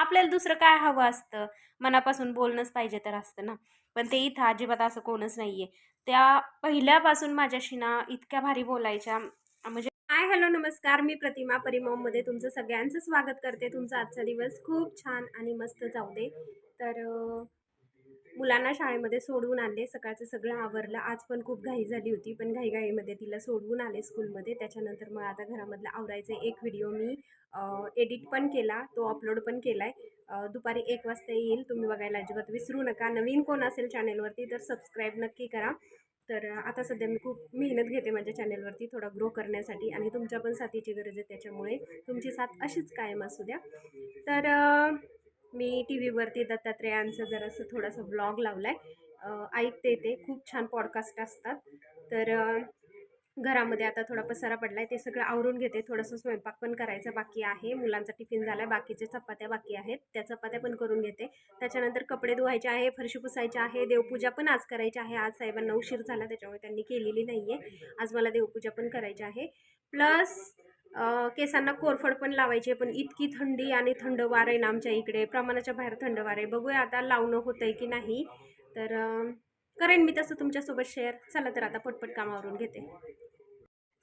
आपल्याला दुसरं काय हवं असतं? मनापासून बोलणंच पाहिजे तर असतं ना. पण ते इथं अजिबात असं कोणच नाही आहे त्या पहिल्यापासून माझ्याशी ना इतक्या भारी बोलायच्या. म्हणजे हाय हॅलो नमस्कार. मी प्रतिमा परिमममध्ये तुमचं सगळ्यांचं स्वागत करते. तुमचा आजचा दिवस खूप छान आणि मस्त जाऊ दे. तर मुलांना शाळेमध्ये सोडवून आणले सकाळचं सगळं आवरलं. आज पण खूप घाई झाली होती पण घाईघाईमध्ये तिला सोडवून आले स्कूलमध्ये. त्याच्यानंतर मग आता घरामधला आवरायचे एक व्हिडिओ मी एडिट पण केला तो अपलोड पण केला आहे दुपारी एक वाजता येईल. तुम्ही बघायला अजिबात विसरू नका. नवीन कोण असेल चॅनेलवरती तर सबस्क्राईब नक्की करा. तर आता सध्या मी खूप मेहनत घेते माझ्या चॅनेलवरती थोडा ग्रो करण्यासाठी. आणि तुमच्या पण साथीची गरज आहे त्याच्यामुळे तुमची साथ अशीच कायम असू द्या. तर मी टी व्हीवरती दत्तात्रेयांचं जरासं थोडासा ब्लॉग लावला आहे ऐकते ते. खूप छान पॉडकास्ट असतात. तर घरामध्ये आता थोडा पसारा पडला आहे ते सगळं आवरून घेते. थोडंसं स्वयंपाक पण करायचा बाकी आहे. मुलांचा टिफिन झाला आहे बाकीचे चपात्या बाकी आहेत. त्या चपात्या पण करून घेते. त्याच्यानंतर कपडे धुवायचे आहे. फरशी पुसायची आहे. देवपूजा पण आज करायची आहे. आज साहेबांना उशीर झाला. त्याच्यामुळे त्यांनी केलेली नाही आहे आज मला देवपूजा पण करायची आहे. प्लस केसांना कोरफड पण लावायची पण इतकी थंडी आणि थंड वार आहे ना आमच्या इकडे प्रमाणाच्या बाहेर थंड वार आहे. बघूया आता लावणं होतं आहे की नाही. तर करेन मी तसं तुमच्यासोबत शेअर चला तर आता पटपट कामावरून घेते.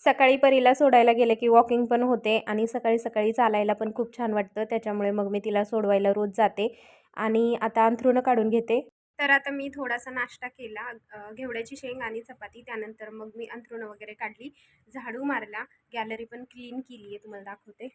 सकाळी परीला सोडायला गेले की वॉकिंग पण होते आणि सकाळी सकाळी चालायला पण खूप छान वाटतं. त्याच्यामुळे मग मी तिला सोडवायला रोज जाते. आणि आता अंथरुणं काढून घेते. तर आता मी थोडासा नाश्ता केला. घेवड्याची शेंग आणि चपाती. त्यानंतर मग मी अंथरुणं वगैरे काढली. झाडू मारला. गॅलरी पण क्लीन केली आहे. तुम्हाला दाखवते.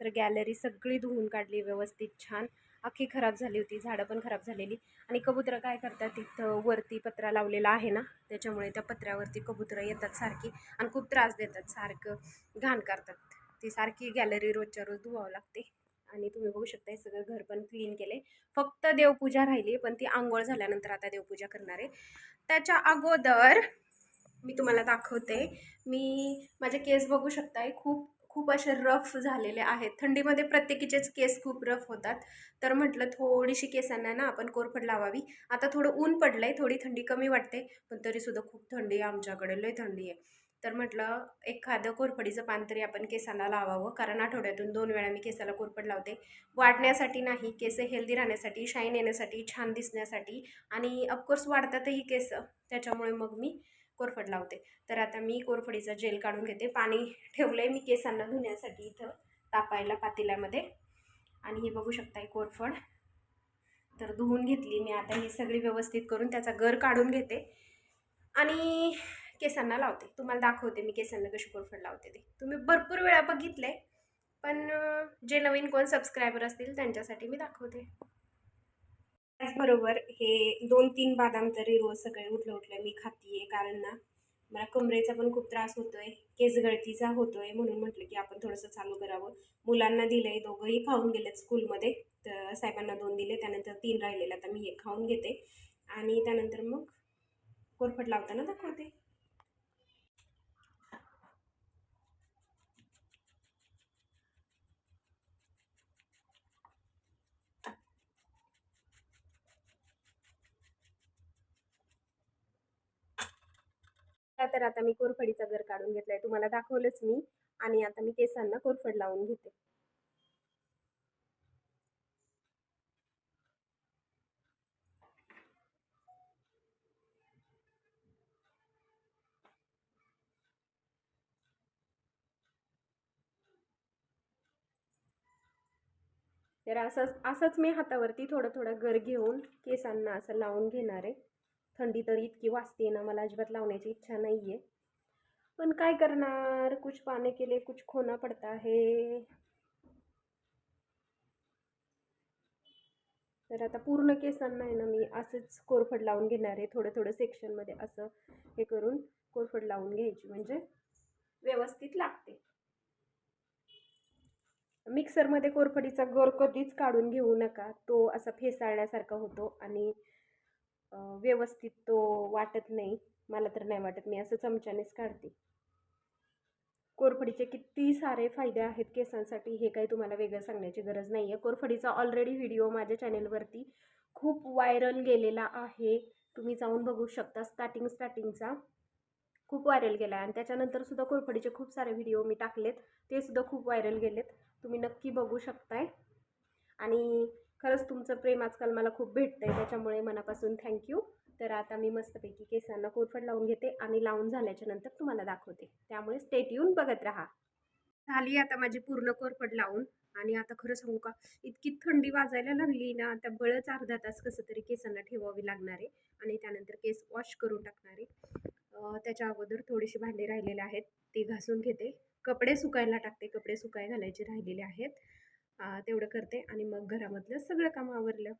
तर गॅलरी सगळी धुवून काढली. व्यवस्थित छान. अख्खी खराब झाली होती. झाडं पण खराब झालेली. आणि कबुतरं काय करतात? तिथं वरती पत्रा लावलेला आहे ना? त्याच्यामुळे त्या पत्र्यावरती कबुतरं येतात सारखी. आणि खूप त्रास देतात. सारखं घाण करतात. ती सारखी गॅलरी रोजच्या रोज धुवावं लागते. आणि तुम्ही बघू शकता हे सगळं घर पण क्लीन केले फक्त देवपूजा राहिली पण ती आंघोळ झाल्यानंतर आता देवपूजा करणार आहे. त्याच्या अगोदर मी तुम्हाला दाखवते. मी माझे केस बघू शकताय खूप खूप असे रफ झालेले आहेत. थंडीमध्ये प्रत्येकीचेच केस खूप रफ होतात. तर म्हटलं थोडीशी केसांना ना आपण कोरफड लावावी. आता थोडं ऊन पडलं आहे थोडी थंडी कमी वाटते पण तरीसुद्धा खूप थंडी आहे आमच्याकडे लय थंडी आहे. तर म्हटलं एखादं कोरफडीचं पान तरी आपण केसांना लावावं. कारण आठवड्यातून दोन वेळा मी केसाला कोरफड लावते. वाढण्यासाठी नाही केस हेल्दी राहण्यासाठी शाईन येण्यासाठी छान दिसण्यासाठी आणि ऑफकोर्स वाढतातही केस. त्याच्यामुळे मग मी कोरफड लावते. तर आता मी कोरफडीचा जेल काढून घेते. पाणी ठेवलं आहे मी केसांना धुण्यासाठी इथं तापायला पातेल्यामध्ये. आणि हे बघू शकताय कोरफड. तर धुवून घेतली मी. आता ही सगळी व्यवस्थित करून त्याचा गर काढून घेते. आणि केसांना लावते. तुम्हाला दाखवते मी केसांना कशी कोरफड लावते ते. तुम्ही भरपूर वेळा बघितले पण जे नवीन कोण सबस्क्रायबर असतील त्यांच्यासाठी मी दाखवते. त्याचबरोबर हे दोन तीन बादाम तरी रोज सकाळी उठल्या उठल्या मी खातीये कारण ना मला कमरेचा पण खूप त्रास होतोय केस गळतीचा होतोय म्हणून म्हटलं की आपण थोडंसं चालू करावं. मुलांना दिलंय दोघंही खाऊन गेलेत स्कूलमध्ये तर साहेबांना दोन दिले त्यानंतर तीन राहिलेले आता मी हे खाऊन घेते. आणि त्यानंतर मग कोरफड लावताना दाखवते. तर आता मी कोरफडीचा घर काढून घेतलाय. तुम्हाला दाखवलंच मी आणि आता मी केसांना कोरफड लावून घेते. तर असंच असंच मी हातावरती थोडं थोडं घर घेऊन केसांना असं लावून घेणार आहे. थंडी तर इतकी वाजते ना मला अजिबात लावण्याची इच्छा नाही आहे पण काय करणार? कुछ पाने के लिए कुछ खोना पडता है तर आता पूर्ण केसांना आहे ना मी असंच कोरफड लावून घेणार आहे. थोडं थोडं सेक्शनमध्ये असं हे करून कोरफड लावून घ्यायची. म्हणजे व्यवस्थित लागते. मिक्सरमध्ये कोरफडीचा गोर कधीच काढून घेऊ नका. तो असा फेसाळण्यासारखा होतो आणि व्यवस्थित तो वाटत नाही. मला तर नाही वाटत. मी असं चमच्यानेच काढते. कोरफडीचे किती सारे फायदे आहेत केसांसाठी हे काही तुम्हाला वेगळं सांगण्याची गरज नाही आहे कोरफडीचा ऑलरेडी व्हिडिओ माझ्या चॅनेलवरती खूप व्हायरल गेलेला आहे. तुम्ही जाऊन बघू शकता स्टार्टिंग स्टार्टिंगचा खूप व्हायरल गेला आहे. आणि त्याच्यानंतर सुद्धा कोरफडीचे खूप सारे व्हिडिओ मी टाकलेत. ते सुद्धा खूप व्हायरल गेलेत. तुम्ही नक्की बघू शकताय. आणि खरंच तुमचं प्रेम आजकाल मला खूप भेटतं आहे त्याच्यामुळे मनापासून थँक्यू तर आता मी मस्तपैकी केसांना कोरफड लावून घेते आणि लावून झाल्याच्यानंतर तुम्हाला दाखवते. त्यामुळे स्टेट येऊन बघत राहा. झाली आता माझी पूर्ण कोरफड लावून. आणि आता खरं सांगू का इतकी थंडी वाजायला लागली ना आता बळच अर्धा तास कसं तरी केसांना ठेवावी लागणार आहे. आणि त्यानंतर केस वॉश करून टाकणार आहे. त्याच्या अगोदर थोडीशी भांडी राहिलेले आहेत ती घासून घेते. कपडे सुकायला टाकते कपडे सुकाय घालायचे राहिलेले आहेत. तेवढं करते आणि मग घरामधलं सगळं काम आवरलं.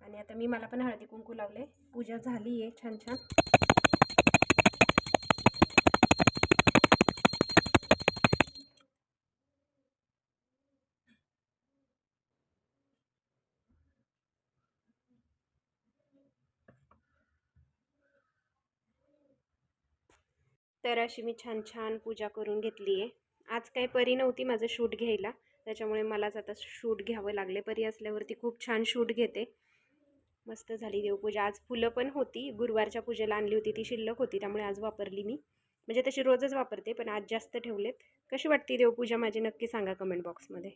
आणि आता मी मला पण हळदी कुंकू लावले पूजा झाली आहे छान छान. तर अशी मी छान छान पूजा करून घेतली आहे आज काही परी नव्हती माझं शूट घ्यायला. त्याच्यामुळे मलाच आता शूट घ्यावं लागले. परी असल्यावरती खूप छान शूट घेते. मस्त झाली देवपूजा. आज फुलं पण होती. गुरुवारच्या पूजेला आणली होती. ती शिल्लक होती. त्यामुळे आज वापरली मी. म्हणजे तशी रोजच वापरते पण आज जास्त ठेवलेत. कशी वाटते देवपूजा माझी? नक्की सांगा कमेंट बॉक्समध्ये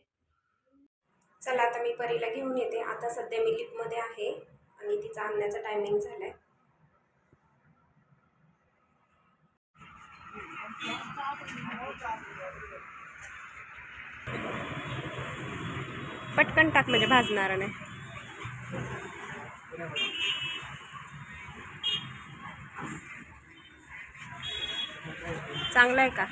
चला आता मी परीला घेऊन येते. आता सध्या मी लिफ्टमध्ये आहे आणि तिचा आणण्याचा टायमिंग झाला आहे पटकन टाक म्हणजे भाजणार नाही. चांगलं आहे का?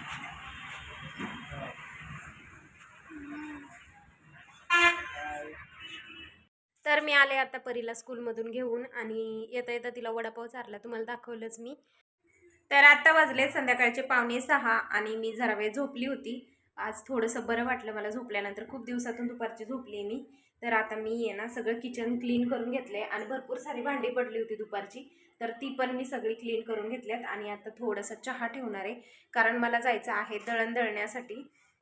तर मी आले आता परीला स्कूलमधून घेऊन आणि येता येता तिला वडापाव चारला. तुम्हाला दाखवलंच मी. तर आता वाजले संध्याकाळचे पावणे सहा आणि मी जरा वेळ झोपली होती. आज थोडंसं बरं वाटलं मला झोपल्यानंतर. खूप दिवसातून दुपारची झोपली मी. तर आता मी आहे ना सगळं किचन क्लीन करून घेतले आणि भरपूर सारी भांडी पडली होती दुपारची. तर ती पण मी सगळी क्लीन करून घेतल्यात आणि आता थोडंसं चहा ठेवणार आहे. कारण मला जायचं आहे दळण दळण्यासाठी.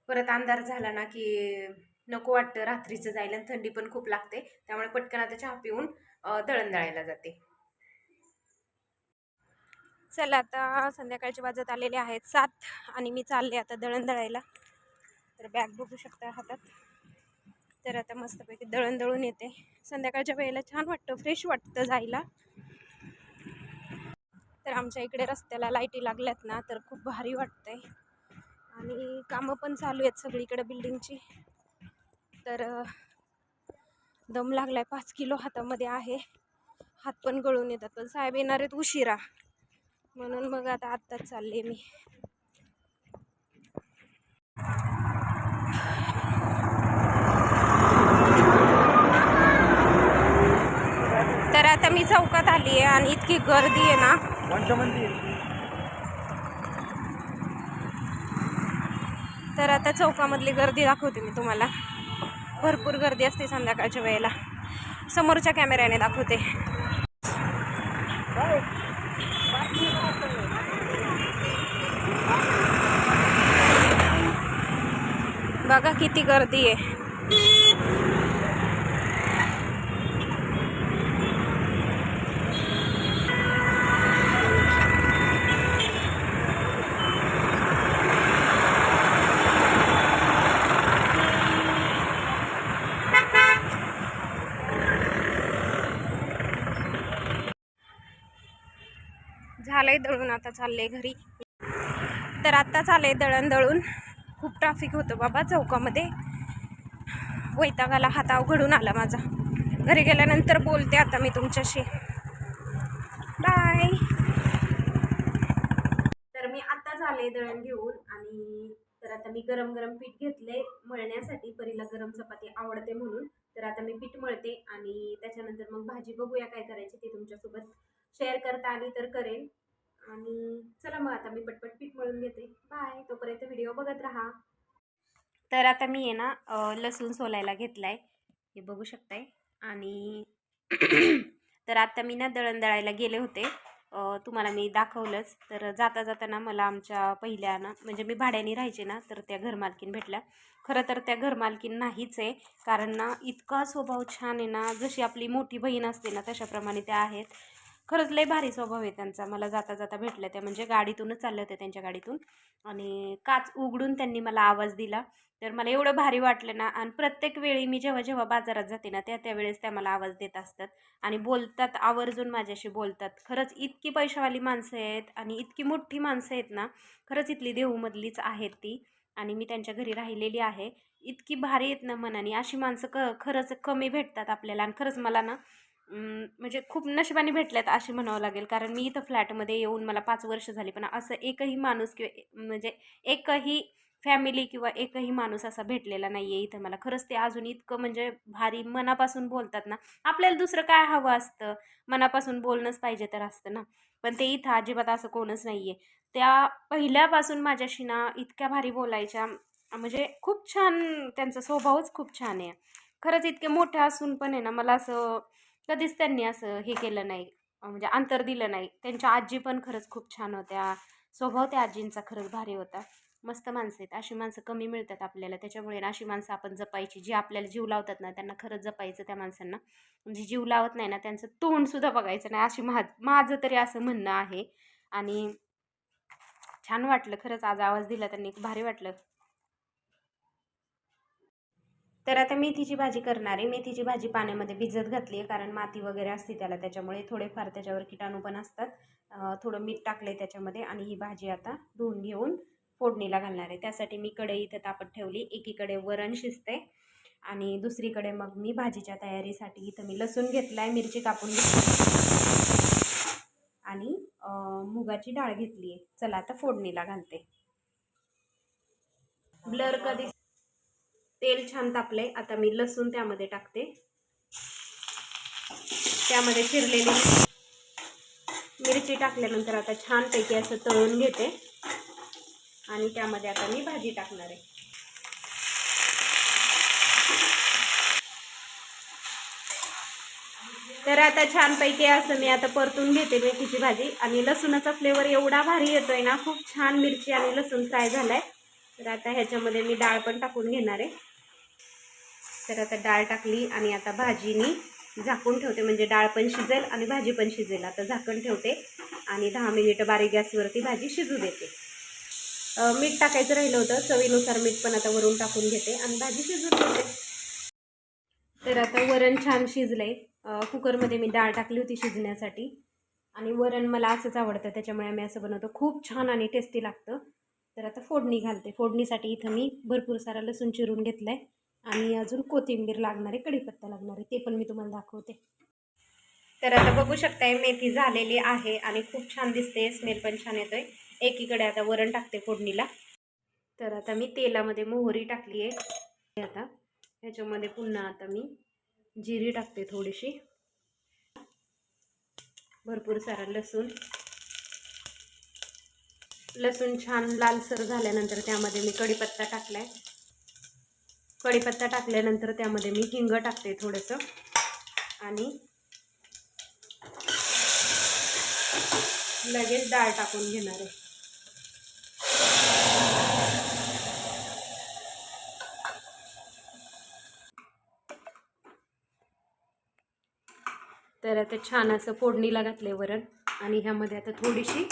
परत अंधार झाला ना की नको वाटतं रात्रीचं जायला आणि थंडी पण खूप लागते. त्यामुळे पटकन आता चहा पिऊन दळण दळायला जाते. चला आता संध्याकाळचे वाजत आलेले आहेत सात आणि मी चालले आता दळण दळायला तर बॅग बघू शकता हातात. तर आता मस्तपैकी दळण दळून येते. संध्याकाळच्या वेळेला छान वाटतं फ्रेश वाटतं जायला. तर आमच्या इकडे रस्त्याला लाईटी लागल्यात ना तर खूप भारी वाटतंय. आणि कामं पण चालू आहेत सगळीकडे बिल्डिंगची. तर दम लागलाय पाच किलो हातामध्ये आहे. हात पण गळून येतात पण साहेब येणार आहेत उशिरा. म्हणून मग आता आत्ताच चालले मी. तर आता मी चौकात आली आहे आणि इतकी गर्दी आहे ना. तर आता चौकामधली गर्दी दाखवते मी तुम्हाला. भरपूर गर्दी असते संध्याकाळच्या वेळेला. समोरच्या कॅमेऱ्याने दाखवते. बघा किती गर्दी आहे. झालंय दळून आता चाललंय घरी. तर आत्ता चाललंय दळण दळून. खूप ट्रॅफिक होतं बाबा चौकामध्ये. वैतागाला हात अवघडून आला माझा. घरी गेल्यानंतर बोलते आता मी तुमच्याशी. बाय तर मी आत्ता झाले दळण घेऊन आणि तर आता मी गरम गरम पीठ घेतले मळण्यासाठी परीला गरम चपाती आवडते म्हणून. तर आता मी पीठ मळते आणि त्याच्यानंतर मग भाजी बघूया काय करायची ती तुमच्यासोबत शेअर करता आली तर करेन. आणि चला मग आता मी पटपट पीठ मळून घेते. बाय तोपर्यंत व्हिडिओ बघत राहा. तर आता मी आहे ना लसूण सोलायला घेतला आहे हे बघू शकताय. आणि तर आता मी ना दळण दळायला गेले होते. तुम्हाला मी दाखवलंच. तर जाता जाताना मला आमच्या पहिल्या ना म्हणजे मी भाड्याने राहायचे ना तर त्या घरमालकीन भेटल्या. खरं तर त्या घरमालकीन नाहीच आहे. कारण ना इतका स्वभाव छान आहे ना जशी आपली मोठी बहीण असते ना तशाप्रमाणे त्या आहेत. खरंच लय भारी स्वभाव आहे त्यांचा. मला जाता जाता भेटल्या त्या. म्हणजे गाडीतूनच चालले होते त्यांच्या गाडीतून. आणि काच उघडून त्यांनी मला आवाज दिला. तर मला एवढं भारी वाटलं ना. आणि प्रत्येक वेळी मी जेव्हा जेव्हा बाजारात जाते ना त्या त्यावेळेस त्या मला आवाज देत असतात. आणि बोलतात आवर्जून माझ्याशी बोलतात. खरंच इतकी पैशावाली माणसं आहेत आणि इतकी मोठी माणसं आहेत ना खरंच इथली देहूमधलीच आहेत ती. आणि मी त्यांच्या घरी राहिलेली आहे. इतकी भारी आहेत ना मनाने. अशी माणसं क खरंच कमी भेटतात आपल्याला. आणि खरंच मला ना म्हणजे खूप नशिबाने भेटल्यात अशी म्हणावं लागेल. कारण मी इथं फ्लॅटमध्ये येऊन मला पाच वर्ष झाली पण असं एकही माणूस किंवा म्हणजे एकही फॅमिली किंवा एकही माणूस असा भेटलेला नाही आहे इथं मला. खरंच ते अजून इतकं म्हणजे भारी मनापासून बोलतात ना. आपल्याला दुसरं काय हवं असतं? मनापासून बोलणंच पाहिजे तर असतं ना. पण ते इथं अजिबात असं कोणच नाही आहे त्या पहिल्यापासून माझ्याशी ना इतक्या भारी बोलायच्या. म्हणजे खूप छान त्यांचा स्वभावच खूप छान आहे. खरंच इतके मोठे असून पण आहे ना मला असं कधीच त्यांनी असं हे केलं नाही म्हणजे अंतर दिलं नाही. त्यांच्या आजी पण खरंच खूप छान होत्या. स्वभाव त्या आजींचा खरंच भारी होता. मस्त माणसं आहेत. अशी माणसं कमी मिळतात आपल्याला. त्याच्यामुळे ना अशी माणसं आपण जपायची जी आपल्याला जीव लावतात ना त्यांना खरंच जपायचं त्या माणसांना. म्हणजे जीव लावत नाही ना त्यांचं तोंडसुद्धा बघायचं नाही. अशी माझ माझं तरी असं म्हणणं आहे. आणि छान वाटलं खरंच. आज आवाज दिला त्यांनी. भारी वाटलं. तर आता मेथीची भाजी करणार आहे. मेथीची भाजी पाण्यामध्ये भिजत घातली आहे कारण माती वगैरे असते त्याला त्याच्यामुळे थोडेफार त्याच्यावर किटाणू पण असतात. थोडं मीठ टाकलं आहे त्याच्यामध्ये आणि ही भाजी आता धुवून घेऊन फोडणीला घालणार आहे. त्यासाठी मी कढई इथं तापत ठेवली. एकीकडे वरण शिजते आणि दुसरीकडे मग मी भाजीच्या तयारीसाठी इथं मी लसूण घेतला आहे मिरची कापून घेतली आणि मुगाची डाळ घेतली आहे. चला आता फोडणीला घालते. ब्लर कधी तेल छान तापलंय. आता मी लसूण त्यामध्ये टाकते. त्यामध्ये चिरलेली मिरची टाकल्यानंतर आता छानपैकी असं तळून घेते. आणि त्यामध्ये आता मी भाजी टाकणार आहे. तर आता छानपैकी असं मी आता परतून घेते मेथीची भाजी. आणि लसूणाचा फ्लेवर एवढा भारी येतोय ना खूप छान मिरची आणि लसूण फ्राय झालाय. तर आता ह्याच्यामध्ये मी डाळ पण टाकून घेणार आहे. तर आता डाळ टाकली आणि आता भाजीनी झाकून ठेवते. म्हणजे डाळ पण शिजेल आणि भाजी पण शिजेल. आता झाकण ठेवते आणि दहा मिनिटं बारीक गॅसवरती भाजी शिजू देते. मीठ टाकायचं राहिलं होतं. चवीनुसार मीठ पण आता वरून टाकून घेते आणि भाजी शिजून घेते. तर आता वरण छान शिजलंय. कुकरमध्ये मी डाळ टाकली होती शिजण्यासाठी. आणि वरण मला असंच आवडतं. त्याच्यामुळे आम्ही असं बनवतो. खूप छान आणि टेस्टी लागतं. तर आता फोडणी घालते. फोडणीसाठी इथं मी भरपूर सारा लसूण चिरून घेतलं आहे आणि अजून कोथिंबीर लागणार आहे कढीपत्ता लागणार आहे ते पण मी तुम्हाला दाखवते. तर आता बघू शकताय मेथी झालेली आहे आणि खूप छान दिसते स्मेल पण छान येतोय. एकीकडे आता वरण टाकते फोडणीला. तर आता मी तेलामध्ये मोहरी टाकली आहे. आता ह्याच्यामध्ये पुन्हा आता मी जिरी टाकते थोडीशी. भरपूर सारा लसूण. लसूण छान लालसर झाल्यानंतर त्यामध्ये मी कढीपत्ता टाकलाय. कढीपत्ता टाकल्यानंतर त्यामध्ये मी हिंग टाकते थोडंसं. आणि लगेच डाळ टाकून घेणार आहे. तर आता छान असं फोडणीला घातले वरण. आणि ह्यामध्ये आता थोडीशी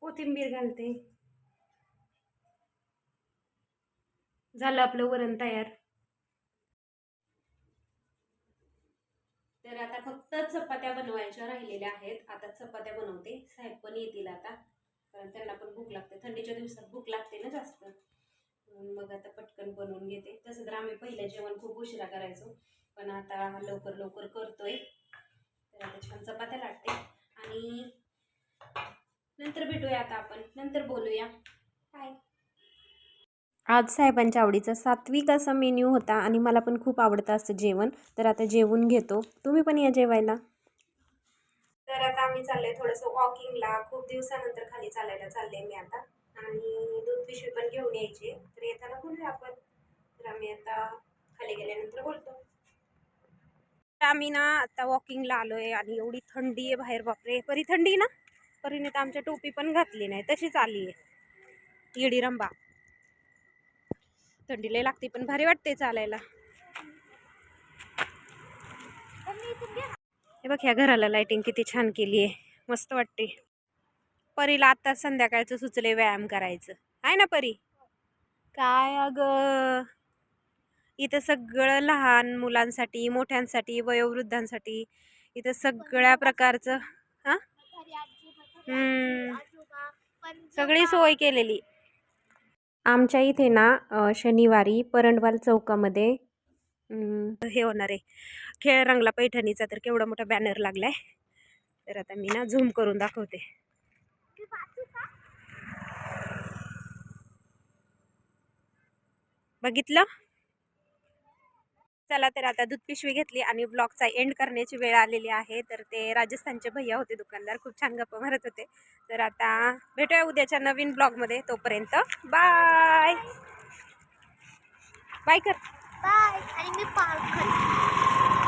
कोथिंबीर घालते. झालं आपलं वरण तयार. तर आता फक्त चपात्या बनवायच्या राहिलेल्या आहेत. आता चपात्या बनवते. साहेब पण येतील आता. कारण त्यांना पण भूक लागते. थंडीच्या दिवसात भूक लागते ना जास्त. मग आता पटकन बनवून घेते. तसं तर आम्ही पहिलं जेवण खूप उशिरा करायचो. पण आता लवकर लवकर करतोय. तर आता छान चपात्या लाटते. आणि नंतर भेटूया आता आपण. नंतर बोलूया. बाय आज साहेबांच्या आवडीचा सात्विक असा मेन्यू होता आणि मला पण खूप आवडतं असं जेवण. तर आता जेवून घेतो. तुम्ही पण या जेवायला. तर आता आम्ही चाललोय थोडंसं वॉकिंगला खूप दिवसानंतर खाली चालायला चालले मी आता. आणि दूध पिशवी पण घेऊन यायची. तर येताना बोलूया आपण. तर आम्ही आता खाली गेल्यानंतर बोलतो. आम्ही ना आता वॉकिंगला आलोय आणि एवढी थंडी आहे बाहेर. बापरे परी थंडी ना? परीने तर आमच्या टोपी पण घातली नाही. तशीच आली आहे येडीरंबा. थंडी लय लागते पण भारी वाटते चालायला. हे बघ ह्या घराला लाइटिंग किती छान केली आहे मस्त वाटते परीला आता संध्याकाळचं सुचले व्यायाम करायचं. आहे ना परी? काय अगं? इथं सगळं लहान मुलांसाठी मोठ्यांसाठी वयोवृद्धांसाठी इथं सगळ्या प्रकारचं हां? हम्म. सगळी सोय केलेली. आमच्या इथे ना शनिवारी परंडवाल चौकामध्ये हे होणार आहे. खेळ रंगला पैठणीचा तर केवढा मोठा बॅनर लागलाय. तर आता मी ना झूम करून दाखवते. बघितलं? चला तर आता दूध पिशवी घेतली आणि ब्लॉगचा एंड करण्याची वेळ आलेली आहे. तर ते राजस्थानचे भैया होते दुकानदार. खूप छान गप्पा मारत होते. तर आता भेटूया उद्याच्या नवीन ब्लॉगमध्ये. तोपर्यंत बाय बाय कर. बाय आणि मी पार्क